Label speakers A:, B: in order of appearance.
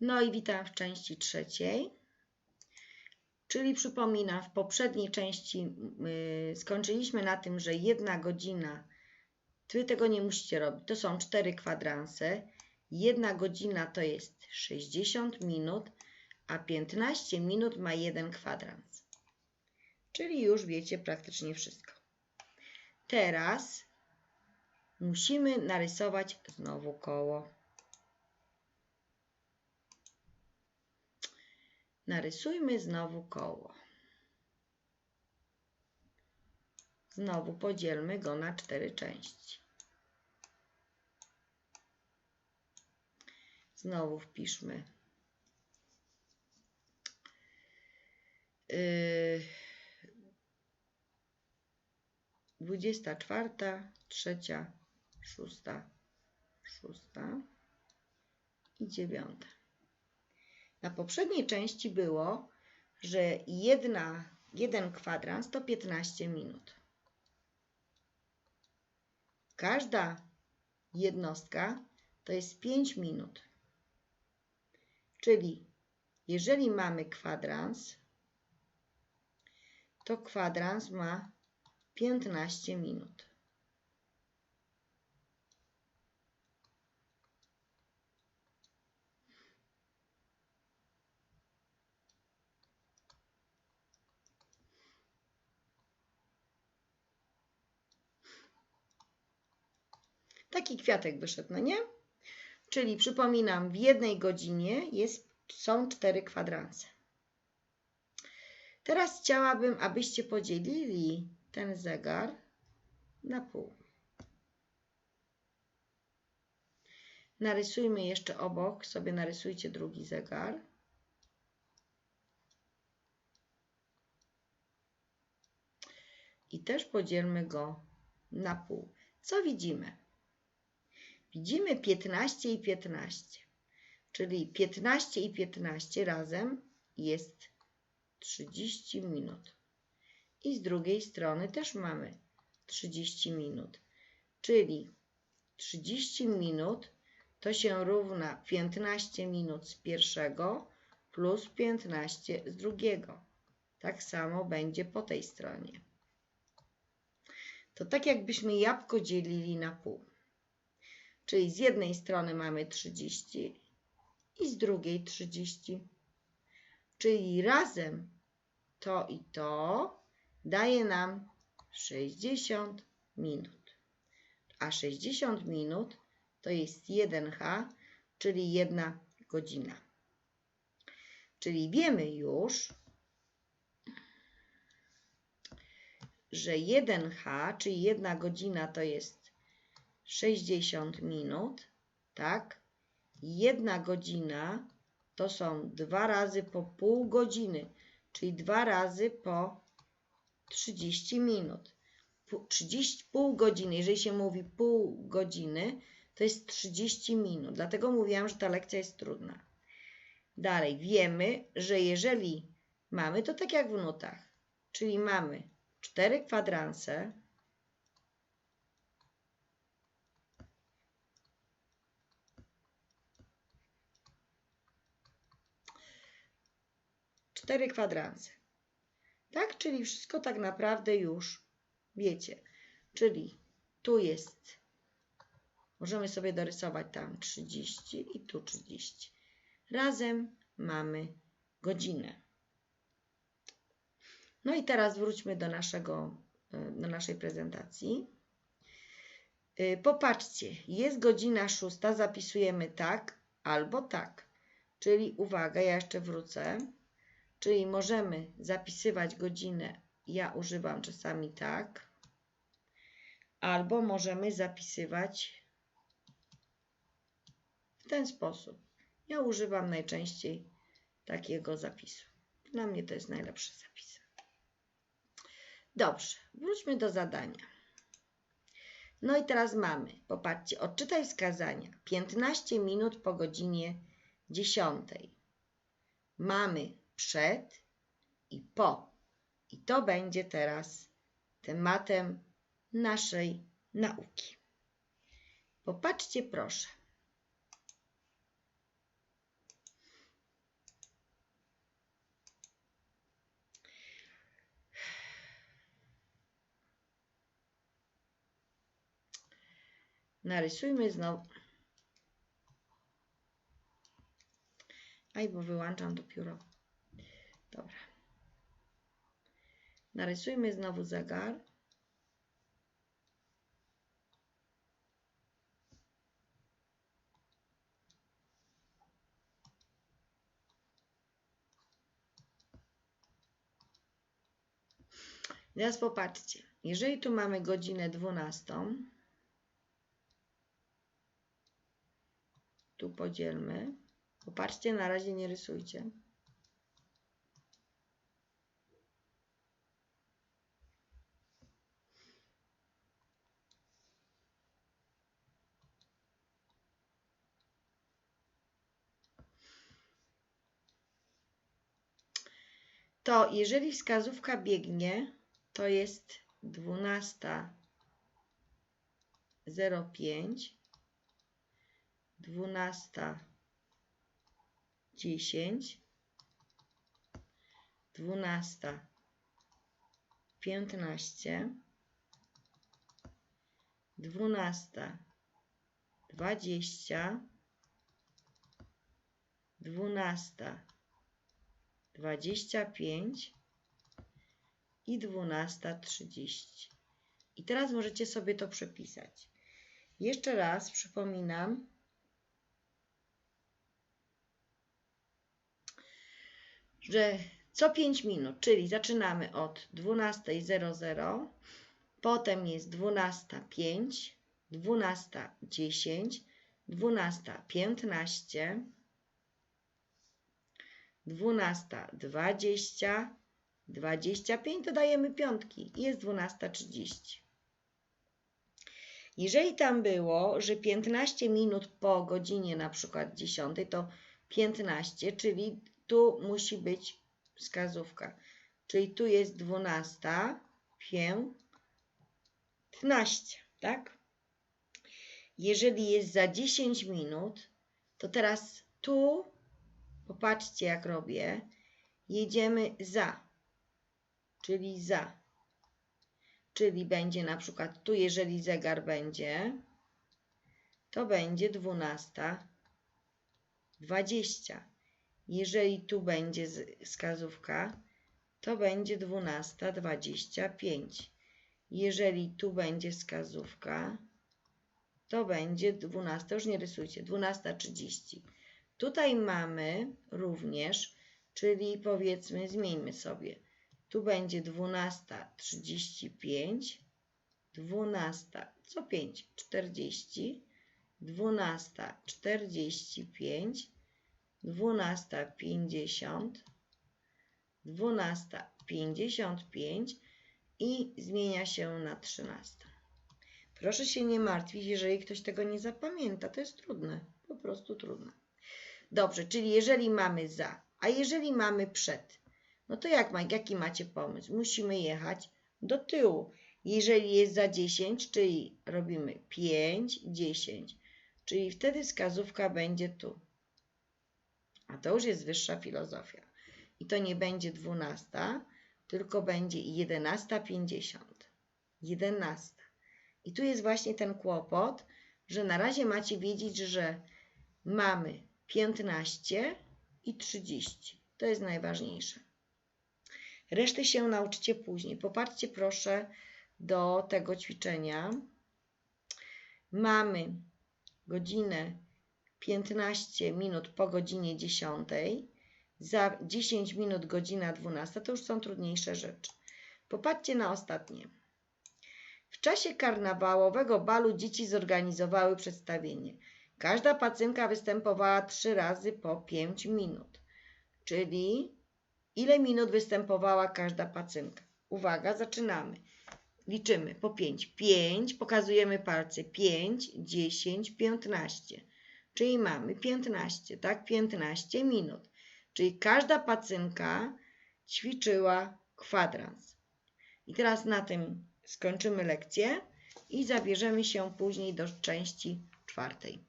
A: No i witam w części trzeciej. Czyli przypominam, w poprzedniej części yy, skończyliśmy na tym, że jedna godzina, Wy tego nie musicie robić, to są cztery kwadranse. Jedna godzina to jest 60 minut, a 15 minut ma jeden kwadrans. Czyli już wiecie praktycznie wszystko. Teraz musimy narysować znowu koło. Narysujmy znowu koło. Znowu podzielmy go na cztery części. Znowu wpiszmy yy, dwudziesta czwarta, trzecia, szósta, szósta i dziewiąta. Na poprzedniej części było, że jedna, jeden kwadrans to 15 minut. Każda jednostka to jest 5 minut. Czyli jeżeli mamy kwadrans, to kwadrans ma 15 minut. Taki kwiatek wyszedł, no nie? Czyli przypominam, w jednej godzinie jest, są cztery kwadranse. Teraz chciałabym, abyście podzielili ten zegar na pół. Narysujmy jeszcze obok, sobie narysujcie drugi zegar. I też podzielmy go na pół. Co widzimy? Widzimy 15 i 15, czyli 15 i 15 razem jest 30 minut. I z drugiej strony też mamy 30 minut, czyli 30 minut to się równa 15 minut z pierwszego plus 15 z drugiego. Tak samo będzie po tej stronie. To tak jakbyśmy jabłko dzielili na pół. Czyli z jednej strony mamy 30 i z drugiej 30. Czyli razem to i to daje nam 60 minut. A 60 minut to jest 1H, czyli 1 godzina. Czyli wiemy już, że 1H, czyli 1 godzina to jest 60 minut, tak? Jedna godzina to są dwa razy po pół godziny, czyli dwa razy po 30 minut. 30, pół godziny, jeżeli się mówi pół godziny, to jest 30 minut. Dlatego mówiłam, że ta lekcja jest trudna. Dalej, wiemy, że jeżeli mamy, to tak jak w nutach, czyli mamy 4 kwadranse, cztery kwadranse. Tak? Czyli wszystko tak naprawdę już wiecie. Czyli tu jest, możemy sobie dorysować tam 30 i tu 30. Razem mamy godzinę. No i teraz wróćmy do, naszego, do naszej prezentacji. Y, popatrzcie, jest godzina szósta, zapisujemy tak albo tak. Czyli uwaga, ja jeszcze wrócę. Czyli możemy zapisywać godzinę, ja używam czasami tak, albo możemy zapisywać w ten sposób. Ja używam najczęściej takiego zapisu. Dla mnie to jest najlepszy zapis. Dobrze, wróćmy do zadania. No i teraz mamy, popatrzcie, odczytaj wskazania. 15 minut po godzinie 10. Mamy przed i po. I to będzie teraz tematem naszej nauki. Popatrzcie proszę. Narysujmy znowu. Aj, bo wyłączam to pióro. Dobra. Narysujmy znowu zegar. Teraz popatrzcie. Jeżeli tu mamy godzinę 12, tu podzielmy. Popatrzcie, na razie nie rysujcie. To jeżeli wskazówka biegnie, to jest 12.05, 12.10, 12.15, 12.20, 12.25 i 12.30. I teraz możecie sobie to przepisać. Jeszcze raz przypominam, że co 5 minut, czyli zaczynamy od 12.00, potem jest 12.05, 12.10, 12.15, 12.20, 25 dodajemy piątki i jest 12.30. Jeżeli tam było, że 15 minut po godzinie na przykład 10, to 15, czyli tu musi być wskazówka. Czyli tu jest 12, 15, tak? Jeżeli jest za 10 minut, to teraz tu, popatrzcie jak robię, jedziemy za czyli za. Czyli będzie na przykład tu, jeżeli zegar będzie, to będzie 12.20. Jeżeli tu będzie wskazówka, to będzie 12.25. Jeżeli tu będzie wskazówka, to będzie 12, już nie rysujcie, 12.30. Tutaj mamy również, czyli powiedzmy, zmieńmy sobie tu będzie 12.35, 12, co 5, 40, 12.45, 12.50, 12.55 i zmienia się na 13. Proszę się nie martwić, jeżeli ktoś tego nie zapamięta. To jest trudne, po prostu trudne. Dobrze, czyli jeżeli mamy za, a jeżeli mamy przed, no to jak ma, jaki macie pomysł? Musimy jechać do tyłu. Jeżeli jest za 10, czyli robimy 5, 10, czyli wtedy wskazówka będzie tu. A to już jest wyższa filozofia. I to nie będzie 12, tylko będzie 11.50. 11. I tu jest właśnie ten kłopot, że na razie macie wiedzieć, że mamy 15 i 30. To jest najważniejsze. Resztę się nauczycie później. Popatrzcie proszę do tego ćwiczenia. Mamy godzinę 15 minut po godzinie 10. Za 10 minut godzina 12. To już są trudniejsze rzeczy. Popatrzcie na ostatnie. W czasie karnawałowego balu dzieci zorganizowały przedstawienie. Każda pacynka występowała trzy razy po 5 minut, czyli Ile minut występowała każda pacynka? Uwaga, zaczynamy. Liczymy po 5. 5, pokazujemy palce. 5, 10, 15. Czyli mamy 15, tak? 15 minut. Czyli każda pacynka ćwiczyła kwadrans. I teraz na tym skończymy lekcję i zabierzemy się później do części czwartej.